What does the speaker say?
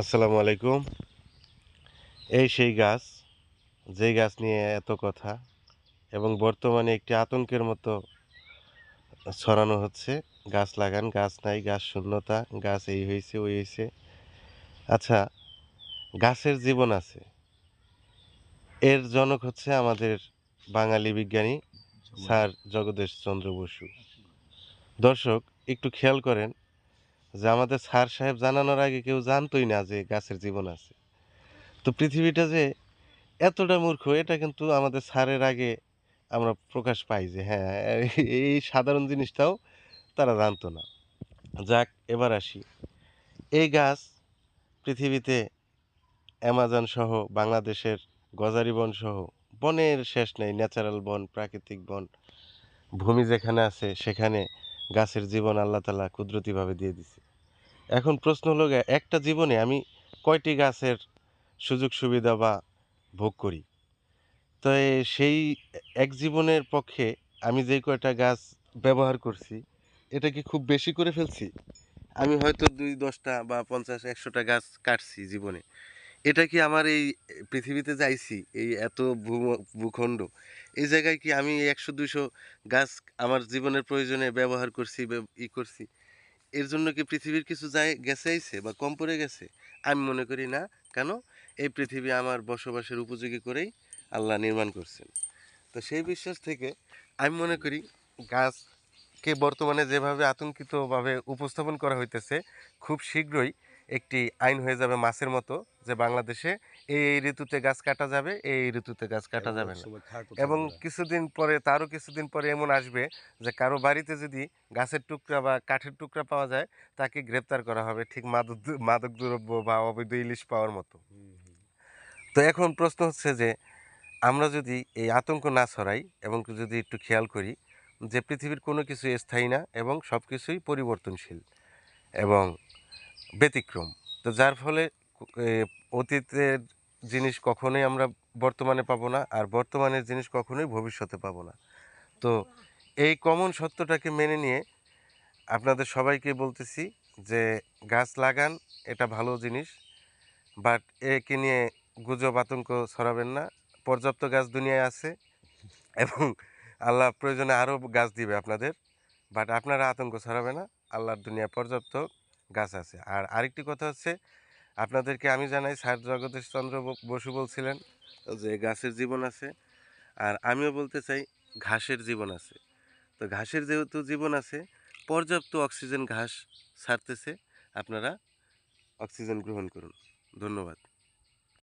আসসালামু আলাইকুম। এই সেই গাছ, যেই গাছ নিয়ে এত কথা এবং বর্তমানে একটি আতঙ্কের মতো ছড়ানো হচ্ছে। গাছ লাগান, গাছ নাই, গাছ শূন্যতা, গাছ এই হয়েছে, ওই হয়েছে। আচ্ছা গাছের জীবন আছে। এর জনক হচ্ছে আমাদের বাঙালি বিজ্ঞানী স্যার জগদীশ চন্দ্র বসু। দর্শক, একটু খেয়াল করেন যে আমাদের স্যার সাহেব জানানোর আগে কেউ জানতোই না যে গাছের জীবন আছে। তো পৃথিবীটা যে এতটা মূর্খ, এটা কিন্তু আমাদের স্যারের আগে আমরা প্রকাশ পাই যে হ্যাঁ এই সাধারণ জিনিসটাও তারা জানতো না। যাক, এবার আসি। এই গাছ পৃথিবীতে অ্যামাজন সহ বাংলাদেশের গজারি বন সহ বনের শেষ নেই, ন্যাচারাল বন, প্রাকৃতিক বন, ভূমি যেখানে আছে সেখানে গাছের জীবন আল্লাহ তালা কুদরতিভাবে দিয়ে দিছে। এখন প্রশ্ন হলো একটা জীবনে আমি কয়টি গাছের সুযোগ সুবিধা বা ভোগ করি? তো সেই এক জীবনের পক্ষে আমি যে কয়টা গাছ ব্যবহার করছি, এটা কি খুব বেশি করে ফেলছি? আমি হয়তো দুই দশটা বা পঞ্চাশ, একশোটা গাছ কাটছি জীবনে। এটা কি আমার এই পৃথিবীতে যাইছি এই এত ভূখণ্ড, এই জায়গায় কি আমি একশো দুশো গাছ আমার জীবনের প্রয়োজনে ব্যবহার করছি ই করছি, এর জন্য কি পৃথিবীর কিছু যায় গেছে আইছে বা কম পড়ে গেছে? আমি মনে করি না। কেন? এই পৃথিবী আমার বসবাসের উপযোগী করেই আল্লাহ নির্মাণ করছেন। তো সেই বিশ্বাস থেকে আমি মনে করি গাছকে বর্তমানে যেভাবে আতঙ্কিতভাবে উপস্থাপন করা হইতেছে, খুব শীঘ্রই একটি আইন হয়ে যাবে মাছের মতো যে বাংলাদেশে এই এই ঋতুতে গাছ কাটা যাবে এই এই ঋতুতে গাছ কাটা যাবে না। এবং কিছুদিন পরে তারও কিছুদিন পরে এমন আসবে যে কারও বাড়িতে যদি গাছের টুকরা বা কাঠের টুকরা পাওয়া যায় তাকে গ্রেপ্তার করা হবে ঠিক মাদক মাদক দ্রব্য বা অবৈধ ইলিশ পাওয়ার মতো। তো এখন প্রশ্ন হচ্ছে যে আমরা যদি এই আতঙ্ক না ছড়াই এবং যদি একটু খেয়াল করি যে পৃথিবীর কোনো কিছু স্থায়ী না এবং সব কিছুই পরিবর্তনশীল এবং ব্যতিক্রম। তো যার ফলে অতীতের জিনিস কখনোই আমরা বর্তমানে পাবো না, আর বর্তমানের জিনিস কখনোই ভবিষ্যতে পাবো না। তো এই কমন সত্যটাকে মেনে নিয়ে আপনাদের সবাইকে বলতেছি যে, গাছ লাগান, এটা ভালো জিনিস বাট একে নিয়ে গুজব আতঙ্ক ছড়াবেন না। পর্যাপ্ত গাছ দুনিয়ায় আছে এবং আল্লাহ প্রয়োজনে আরও গাছ দিবে আপনাদের বাট আপনারা আতঙ্ক ছড়াবে না। আল্লাহর দুনিয়া পর্যাপ্ত। গাছ আছে। আর আরেকটি কথা হচ্ছে, আপনাদেরকে আমি জানাই, স্যার জগদীশ চন্দ্র বসু বলছিলেন যে, গাছের জীবন আছে। আর আমিও বলতে চাই, ঘাসের জীবন আছে। তো ঘাসের যেহেতু জীবন আছে, পর্যাপ্ত অক্সিজেন ঘাস ছাড়তেছে, আপনারা অক্সিজেন গ্রহণ করুন। ধন্যবাদ।